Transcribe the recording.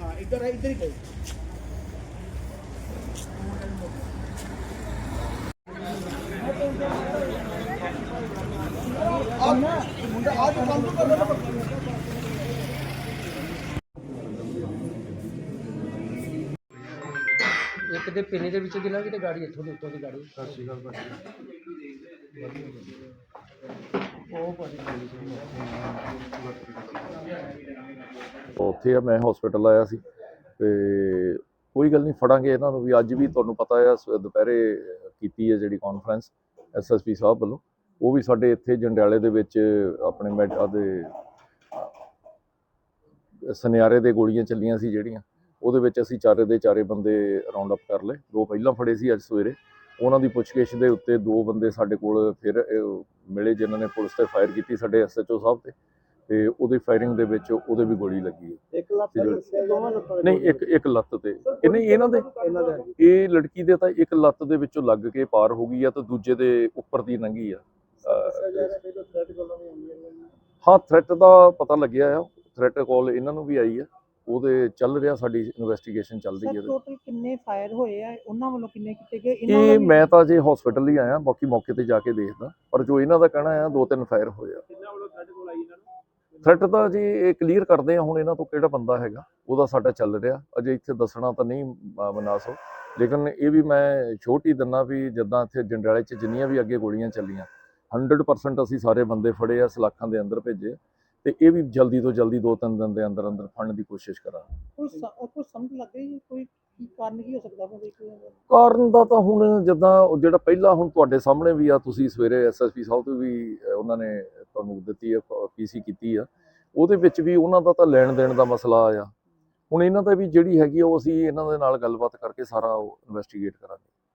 ਹਾਂ ਇੱਧਰ ਹੈ ਇੱਧਰ ਹੀ ਗਏ ਮੁੰਡਾ ਆ ਜੋ ਕੰਮ ਕਰ ਇੱਕ ਦੇ ਪਿੰਨੇ ਦੇ ਵਿੱਚ ਗਿਲਾ ਕਿਤੇ ਗਾੜੀ ਇੱਥੋਂ ਦੀ ਉੱਤੋਂ ਦੀ ਗਾੜੀ। ਅਕਾਲ ਭਾਜੀ। ਉੱਥੇ ਆ, ਮੈਂ ਹਸਪੀਟਲ ਆਇਆ ਸੀ ਤੇ ਕੋਈ ਗੱਲ ਨਹੀਂ, ਫੜਾਂਗੇ ਇਹਨਾਂ ਨੂੰ ਵੀ। ਅੱਜ ਵੀ ਤੁਹਾਨੂੰ ਪਤਾ ਹੈ ਦੁਪਹਿਰੇ ਕੀਤੀ ਹੈ ਜਿਹੜੀ ਕਾਨਫਰੰਸ ਐਸਐਸਪੀ ਸਾਹਿਬ ਵੱਲੋਂ। ਉਹ ਵੀ ਸਾਡੇ ਇੱਥੇ ਜੰਡਿਆਲੇ ਦੇ ਵਿੱਚ ਆਪਣੇ ਮੈਡ ਦੇ ਸੁਨਿਆਰੇ ਦੇ ਗੋਲੀਆਂ ਚੱਲੀਆਂ ਸੀ ਜਿਹੜੀਆਂ। ਉਹਦੇ ਵਿੱਚ ਅਸੀਂ ਚਾਰੇ ਦੇ ਚਾਰੇ ਬੰਦੇ ਰਾਉਂਡ ਅਪ ਕਰ ਲਏ। ਦੋ ਪਹਿਲਾਂ ਫੜੇ ਸੀ ਅੱਜ ਸਵੇਰੇ। ਉਹਨਾਂ ਦੀ ਪੁੱਛਗਿੱਛ ਦੇ ਉੱਤੇ ਦੋ ਬੰਦੇ ਸਾਡੇ ਕੋਲ ਫਿਰ ਮਿਲੇ ਜਿਨ੍ਹਾਂ ਨੇ ਪੁਲਿਸ ਤੇ ਫਾਇਰ ਕੀਤੀ ਸਾਡੇ ਐਸਐਚਓ ਸਾਹਿਬ ਤੇ ਤੇ ਉਹਦੀ ਫਾਇਰਿੰਗ ਦੇ ਵਿੱਚ ਉਹਦੇ ਵੀ ਗੋਲੀ ਲੱਗੀ ਹੈ। ਇੱਕ ਲੱਖ ਤੇ ਜੋ- ਦੱਸਿਆ ਦੋਵਾਂ ਲੱਖਾਂ ਨਹੀਂ ਇੱਕ ਇੱਕ ਲੱਤ ਤੇ। ਇਹ ਨਹੀਂ ਇਹਨਾਂ ਦੇ ਇਹਨਾਂ ਦਾ ਇਹ ਲੜਕੀ ਦੇ ਤਾਂ ਇੱਕ ਲੱਤ ਦੇ ਵਿੱਚੋਂ ਲੱਗ ਕੇ ਪਾਰ ਹੋ ਗਈ ਆ ਤੇ ਦੂਜੇ ਦੇ ਉੱਪਰ ਦੀ ਲੰਘੀ ਆ। ਹਾਂ ਥ੍ਰੈਟ ਦਾ ਪਤਾ ਲੱਗਿਆ ਆ। ਥ੍ਰੈਟ ਕਾਲ ਇਹਨਾਂ ਨੂੰ ਵੀ ਆਈ ਆ। ਉਹਦੇ ਚੱਲ ਰਿਹਾ ਸਾਡੀ ਇਨਵੈਸਟੀਗੇਸ਼ਨ ਚੱਲ ਰਹੀ ਸਰ ਹੈ ਇਹਦੇ। ਟੋਟਲ ਕਿੰਨੇ ਫਾਇਰ ਹੋਏ ਆ? ਉਹਨਾਂ ਵੱਲੋਂ ਕਿੰਨੇ ਕੀਤੇ ਗਏ? ਇਹ ਮੈਂ ਤਾਂ ਜੇ ਹਸਪੀਟਲ ਹੀ ਆਇਆ ਬਾਕੀ ਮੌਕੇ ਤੇ ਜਾ ਕੇ ਦੇਖਦਾ। ਪਰ ਜੋ ਇਹਨਾਂ ਦਾ ਕਹਿਣਾ ਆ ਦੋ ਤਿੰਨ ਫਾਇਰ ਹੋਏ ਆ। ਕਿੰਨਾ ਵੱਲੋਂ ਥ੍ਰੈਟ ਕੋਲ ਆਈ ਇਹਨਾਂ ਨੂੰ? ਥ੍ਰੈਟ ਤਾਂ ਜੀ ਇਹ ਕਲੀਅਰ ਕਰਦੇ ਆ ਹੁਣ ਇਹਨਾਂ ਤੋਂ ਕਿਹੜਾ ਬੰਦਾ ਹੈਗਾ। ਉਹਦਾ ਸਾਡਾ ਚੱਲ ਰਿਹਾ। ਅਜੇ ਇੱਥੇ ਦੱਸਣਾ ਤਾਂ ਨਹੀਂ ਮਨਾਸੋ ਲੇਕਿਨ ਇਹ ਵੀ ਮੈਂ ਛੋਟੀ ਦਿੰਨਾ ਵੀ ਜਿੱਦਾਂ ਇੱਥੇ ਜੰਡਿਆਲੇ 'ਚ ਜਿੰਨੀਆਂ ਵੀ ਅੱਗੇ ਗੋਲੀਆਂ ਚੱਲੀਆਂ 100% ਅਸੀਂ ਸਾਰੇ ਬੰਦੇ ਫੜੇ ਆ ਸਲਾਖਾਂ ਦੇ ਅੰਦਰ ਭੇਜੇ। ਤੇ ਇਹ ਵੀ ਜਲਦੀ ਤੋਂ ਜਲਦੀ ਦੋ ਤਿੰਨ ਦਿਨ ਦੇ ਅੰਦਰ ਅੰਦਰ ਫੜਨ ਦੀ ਕੋਸ਼ਿਸ਼ ਕਰਾਂਗੇ। ਕੋਈ ਸ- ਕੋਈ ਸਮਝ ਲੱਗ ਰਹੀ ਕੋਈ ਕੀ ਕਾਰਨ ਕੀ ਹੋ ਸਕਦਾ ਹੈ ਦੇਖੋ ਕਾਰਨ ਦਾ ਤਾਂ ਹੁਣ ਜਿੱਦਾਂ ਜਿਹੜਾ ਪਹਿਲਾਂ ਹੁਣ ਤੁਹਾਡੇ ਸਾਹਮਣੇ ਵੀ ਆ ਤੁਸੀਂ ਸਵੇਰੇ ਐਸਐਸਪੀ ਸਾਹਿਬ ਤੋਂ ਵੀ ਉਹਨਾਂ ਨੇ ਤੁਹਾਨੂੰ ਦਿੱਤੀ ਆ ਪੀਸੀ ਕੀਤੀ ਆ। ਉਹਦੇ ਵਿੱਚ ਵੀ ਉਹਨਾਂ ਦਾ ਤਾਂ ਲੈਣ ਦੇਣ ਦਾ ਮਸਲਾ ਆ। ਹੁਣ ਇਹਨਾਂ ਦਾ ਵੀ ਜਿਹੜੀ ਹੈਗੀ ਉਹ ਅਸੀਂ ਇਹਨਾਂ ਦੇ ਨਾਲ ਗੱਲਬਾਤ ਕਰਕੇ ਸਾਰਾ ਇਨਵੈਸਟੀਗੇਟ ਕਰਾਂਗੇ।